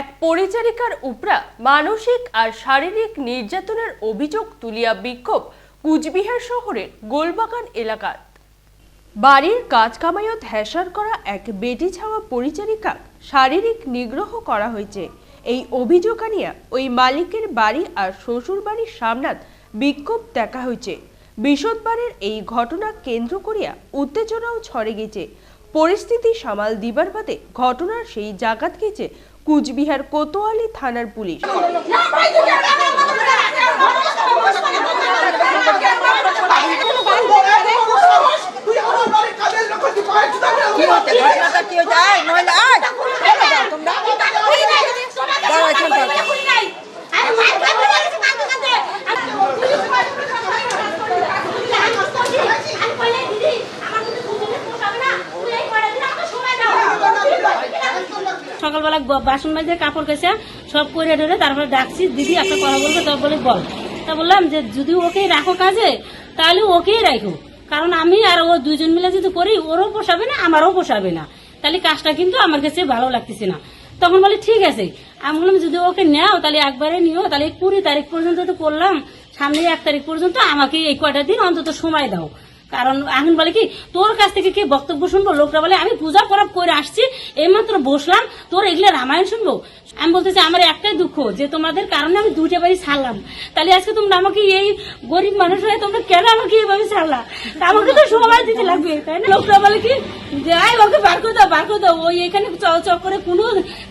এক পরিচারিকার উপরা মানসিক আর শারীরিক নির্যাতনের অভিযোগ তুলিয়া বিক্ষোভ কুচবিহার শহরের গোলবাগান এলাকার। বাড়ির কাজ কামাইয়ত হ্যাসার করা এক বেটি ছাওয়া পরিচারিকা শারীরিক নিগ্রহ করা হয়েছে। এই অভিযোগ আনিয়া ওই মালিকের বাড়ি আর শ্বশুর বাড়ির সামনাত বিক্ষোভ দেখা হয়েছে। বিশদবারের এই ঘটনা কেন্দ্র করিয়া উত্তেজনাও ছড়ে গেছে। পরিস্থিতি সামাল দিবার বাদে ঘটনার সেই জাগাত গেছে কুচবিহার কোতোয়ালি থানার পুলিশ কি হচ্ছে ঘটনাটা কি হচ্ছে আয় মহিলা আয় চলে যাও তোমরা দাঁড়াও একটু দাঁড়াও। সকালবেলা বাসন মাঝে কাপড় কেছে সব করে ধরে তারপরে ডাকছি, দিদি, একটা কথা বলব? তা বলে, বল। তা বললাম যে, যদি ওকে রাখো কাজে, তাহলে ওকেই রাখো। কারণ আমি আর ও দুইজন মিলে যদি করি, ওরও পোষাবে না, আমারও পোষাবে না। তাহলে কাজটা কিন্তু আমার কাছে ভালো লাগতেছে না। তখন বলে, ঠিক আছে। আমি বললাম, যদি ওকে নেও, তাহলে একবারে নিও। তাহলে কুড়ি তারিখ পর্যন্ত তো করলাম। সামনে এক তারিখ পর্যন্ত আমাকে এই কয়টা দিন অন্তত সময় দাও। কারণ এখন বলে কি, তোর কাছ থেকে কি বক্তব্য শুনব? লোকরা বলে, আমি পূজা পরব করে আসছি, এইমাত্র বসলাম, তোর এগুলো রামায়ণ শুনব? আমি বলতেছি, আমার একটাই দুঃখ যে তোমাদের কারণে আমি দুইটা বাড়ি ছাড়লাম। তাহলে আজকে তোমরা আমাকে এই গরিব মানুষ হয়ে তোমরা কেন আমাকে এইভাবে ছাড়লা? আমাকে তো সবাই দিতে লাগবে, তাই না? লোকরা বলে কি, যে আয় ওকে বার করে দাও, বার করে দাও, ওই এখানে চক চক করে কোনো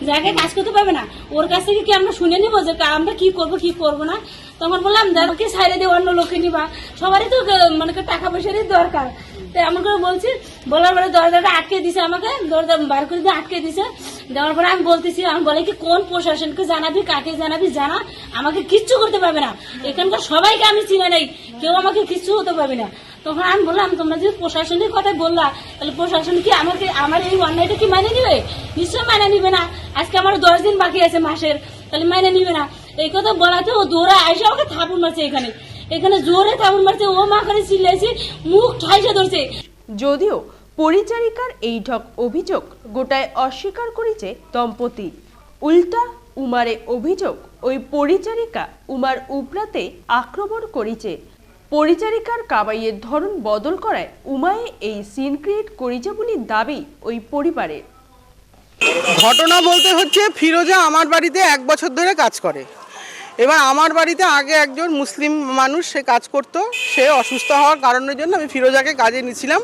জায়গায় কাজ করতে পারবে না। ওর কাছ থেকে কি আমরা শুনে নিবো যে আমরা কি করব কি করব না? তখন বললাম দেখে সাইডে দিয়ে অন্য লোকে নিবা। সবারই তো মানে টাকা পয়সারই দরকার। তাই এমন করে বলছি, বলার পরে দরজাটা আটকে দিছে আমাকে, দরজা বার করে দিয়ে আটকে দিছে। দেওয়ার পরে আমি বলতেছি, আমি বলে, কি কোন প্রশাসনকে জানাবি, কাকে জানাবি, জানা? আমাকে কিচ্ছু করতে পারবে না। এখানকার সবাইকে আমি চিনে নেই, কেউ আমাকে কিচ্ছু হতে পারবে না। তখন আমি বললাম, তোমরা যদি প্রশাসনের কথা বললা, তাহলে প্রশাসন কি আমাকে, আমার এই অন্যায়টা কি মানে নিবে? নিশ্চয় মানে নিবে না। আজকে আমার দশ দিন বাকি আছে মাসের, তাহলে মানে নিবে না। এই কথা বলাতে ও দৌড়া এসে আমাকে থাপুন মারছে এখানে। এখানে জোরে থাপুন মারছে ও মা করে চিল্লাইছে মুখ ঠাইসে ধরছে। যদিও পরিচারিকার এই ঠক অভিযোগ গোটায় অস্বীকার করেছে দম্পতি। উল্টা উমারে অভিযোগ ওই পরিচারিকা উমার উপরাতে আক্রমণ করেছে। পরিচারিকার কাবাইয়ের ধরন বদল করায় উমায়ে এই সিন ক্রিয়েট করেছে বলে দাবি ওই পরিবারের। ঘটনা বলতে হচ্ছে ফিরোজা আমার বাড়িতে এক বছর ধরে কাজ করে। এবার আমার বাড়িতে আগে একজন মুসলিম মানুষ, সে কাজ করতো, সে অসুস্থ হওয়ার কারণের জন্য আমি ফিরোজাকে কাজে নিয়েছিলাম।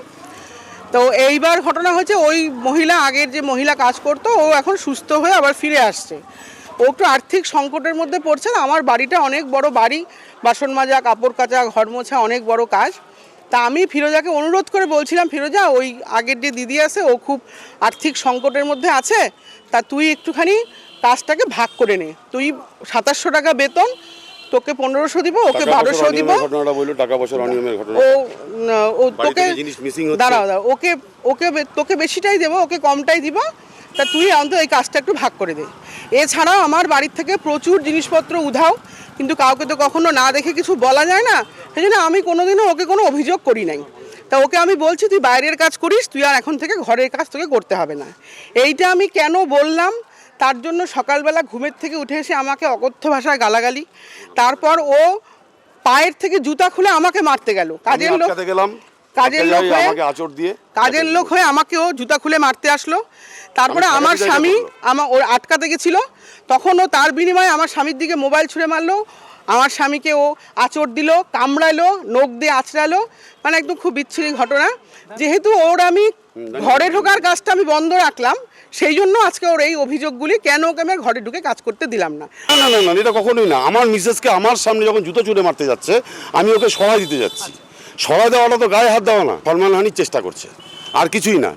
তো এইবার ঘটনা হচ্ছে ওই মহিলা, আগের যে মহিলা কাজ করতো, ও এখন সুস্থ হয়ে আবার ফিরে আসছে। ও একটু আর্থিক সংকটের মধ্যে পড়ছে না, আমার বাড়িটা অনেক বড় বাড়ি, বাসন মাজা, কাপড় কাচা, ঘর মোছা অনেক বড় কাজ। তা আমি ফিরোজাকে অনুরোধ করে বলছিলাম, ফিরোজা, ওই আগের যে দিদি আছে, ও খুব আর্থিক সংকটের মধ্যে আছে, তা তুই একটুখানি কাজটাকে ভাগ করে নে। তুই সাতাশশো টাকা বেতন তোকে পনেরোশো দিব ওকে বারোশো দিব। ও ও তোকে দাঁড়াও ওকে ওকে তোকে বেশিটাই দেবো ওকে কমটাই দিব। তা তুই অন্তত এই কাজটা একটু ভাগ করে দে। এছাড়াও আমার বাড়ির থেকে প্রচুর জিনিসপত্র উধাও কিন্তু কাউকে তো কখনো না দেখে কিছু বলা যায় না। সেই জন্য আমি কোনোদিনও ওকে কোনো অভিযোগ করি নাই। তা ওকে আমি বলছি তুই বাইরের কাজ করিস তুই আর এখন থেকে ঘরের কাজ তোকে করতে হবে না। এইটা আমি কেন বললাম? তার জন্য সকালবেলা ঘুমের থেকে উঠে এসে আমাকে অকথ্য ভাষায় গালাগালি। তারপর ও পায়ের থেকে জুতা খুলে আমাকে মারতে গেল। কাজের লোক গেলাম। কাজের লোক হয়ে- আমাকে আচর দিয়ে। কাজের লোক হয়ে আমাকেও জুতা খুলে মারতে আসলো। তারপরে আমার স্বামী আমার ওর আটকাতে গেছিল। তখন ও তার বিনিময়ে আমার স্বামীর দিকে মোবাইল ছুঁড়ে মারলো। আমার স্বামীকে ও আচর দিল কামড়ালো নখ দিয়ে আছড়ালো মানে একদম খুব বিচ্ছিরি ঘটনা। যেহেতু ওর আমি ঘরে ঢোকার কাজটা আমি বন্ধ রাখলাম সেই জন্য আজকে ওর এই অভিযোগগুলি কেন ওকে আমি ঘরে ঢুকে কাজ করতে দিলাম না না না না, এটা কখনোই না। আমার মিসেসকে আমার সামনে যখন জুতো চুড়ে মারতে যাচ্ছে, আমি ওকে সরাই দিতে যাচ্ছি। সরাই দেওয়াটা তো গায়ে হাত দেওয়া না। ফরমান হানির চেষ্টা করছে। আর কিছুই না।